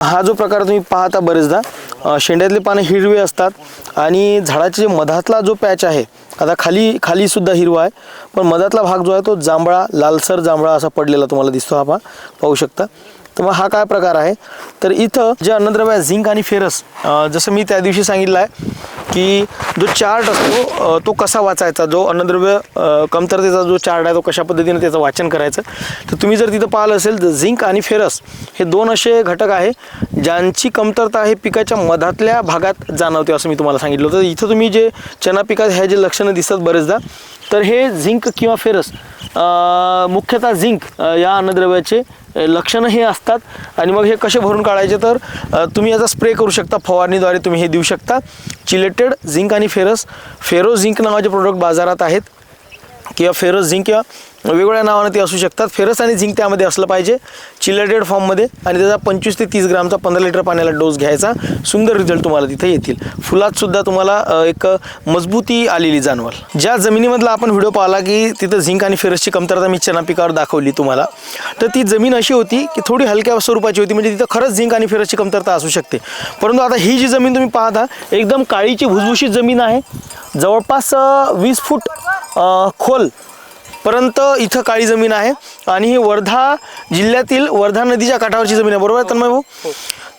हा जो प्रकार तुम्ही पाहता बरेचदा शेंड्यातले पानं हिरवे असतात आणि झाडाचे मधातला जो पॅच आहे आता खाली खाली सुद्धा हिरवा आहे पण मधातला भाग जो आहे तो जांभळा लालसर जांभळा असा पडलेला तुम्हाला दिसतो हा पहा पाहू शकता. तर मग हा काय प्रकार आहे? तर इथं जे अन्नद्रव्य आहे झिंक आणि फेरस जसं मी त्या दिवशी सांगितलं आहे की जो चार्ट असतो तो कसा वाचायचा? जो अन्नद्रव्य कमतरतेचा जो चार्ट आहे तो कशा पद्धतीने त्याचं वाचन करायचं? तर तुम्ही जर तिथं पाहिलं असेल तर झिंक आणि फेरस हे दोन असे घटक आहे ज्यांची कमतरता आहे पिकाच्या मधातल्या भागात जाणवते असं मी तुम्हाला सांगितलं होतं. इथं तुम्ही जे चना पिकात ह्या जे लक्षणं दिसतात बरेचदा तर हे झिंक किंवा फेरस मुख्यतः झिंक या अन्नद्रव्याचे लक्षणं हे असतात. आणि मग हे कसे भरून काढायचे तर तुम्ही याचा स्प्रे करू शकता. फवारणीद्वारे तुम्ही हे देऊ शकता. चिलेटेड झिंक आणि फेरस फेरो झिंक नावाचे प्रोडक्ट बाजारात आहेत. किंवा फेरस झिंक किंवा वेगवेगळ्या नावानं ते असू शकतात. फेरस आणि झिंक त्यामध्ये असलं पाहिजे. चिलेटेड फॉर्ममध्ये आणि त्याचा पंचवीस ते तीस ग्रामचा पंधरा लिटर पाण्याला डोस घ्यायचा. सुंदर रिझल्ट तुम्हाला तिथे येतील. फुलातसुद्धा तुम्हाला एक मजबूती आलेली जाणवाल. ज्या जमिनीमधला आपण व्हिडिओ पाहिला की तिथं झिंक आणि फेरसची कमतरता मी चना पिकावर दाखवली तुम्हाला. तर ती जमीन अशी होती की थोडी हलक्या स्वरूपाची होती. म्हणजे तिथं खरंच झिंक आणि फेरसची कमतरता असू शकते. परंतु आता ही जी जमीन तुम्ही पाहता एकदम काळीची भुसभुशीत जमीन आहे. जवळपास वीस फूट खोल. पर्यंत इथं काळी जमीन आहे आणि ही वर्धा जिल्ह्यातील वर्धा नदीच्या काठावरची जमीन आहे. बरोबर आहे तन्मय भाऊ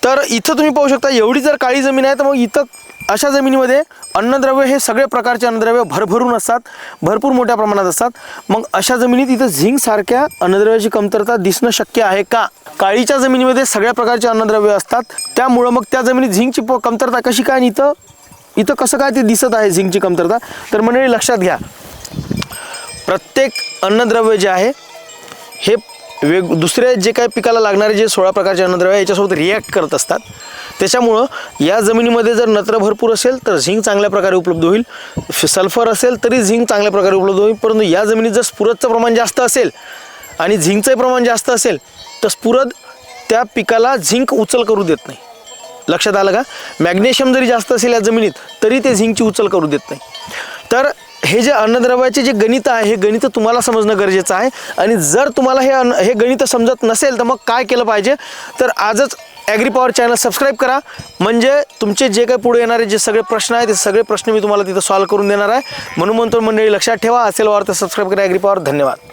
तर इथं तुम्ही पाहू शकता एवढी जर काळी जमीन आहे तर मग इथं अशा जमिनीमध्ये अन्नद्रव्य हे सगळे प्रकारचे अन्नद्रव्य भरभरून असतात भरपूर मोठ्या प्रमाणात असतात. मग अशा जमिनीत इथं झिंक सारख्या अन्नद्रव्याची कमतरता दिसणं शक्य आहे का? काळीच्या जमिनीमध्ये सगळ्या प्रकारचे अन्नद्रव्य असतात त्यामुळं मग त्या जमिनीत झिंकची कमतरता कशी काय इथं? इथं कसं काय ते दिसत आहे झिंकची कमतरता? तर मंडळी लक्षात घ्या. प्रत्येक अन्नद्रव्य जे आहे हे वेग दुसऱ्या जे काही पिकाला लागणारे जे सोळा प्रकारचे अन्नद्रव्य आहे याच्यासोबत रिॲक्ट करत असतात. त्याच्यामुळं या जमिनीमध्ये जर नत्र भरपूर असेल तर झिंक चांगल्या प्रकारे उपलब्ध होईल. सल्फर असेल तरी झिंक चांगल्या प्रकारे उपलब्ध होईल. परंतु या जमिनीत जर स्फुरदचं प्रमाण जास्त असेल आणि झिंकचं प्रमाण जास्त असेल तर स्फुरद त्या पिकाला झिंक उचल करू देत नाही. लक्षात आलं का? मॅग्नेशियम जरी जास्त असेल या जमिनीत तरी ते झिंकची उचल करू देत नाही. तर हे जे अन्नद्रव्याचे जे गणित आहे हे गणित तुम्हाला समजणं गरजेचं आहे. आणि जर तुम्हाला हे अन्न हे गणित समजत नसेल तर मग काय केलं पाहिजे? तर आजच ॲग्री पॉवर चॅनल सबस्क्राईब करा. म्हणजे तुमचे जे काही पुढे येणारे जे सगळे प्रश्न आहेत ते सगळे प्रश्न मी तुम्हाला तिथं सॉल्व्ह करून देणार आहे. म्हणून म्हणतो मंडळी लक्षात ठेवा. असेल वार तर सबस्क्राईब करा ॲग्री पॉवर धन्यवाद.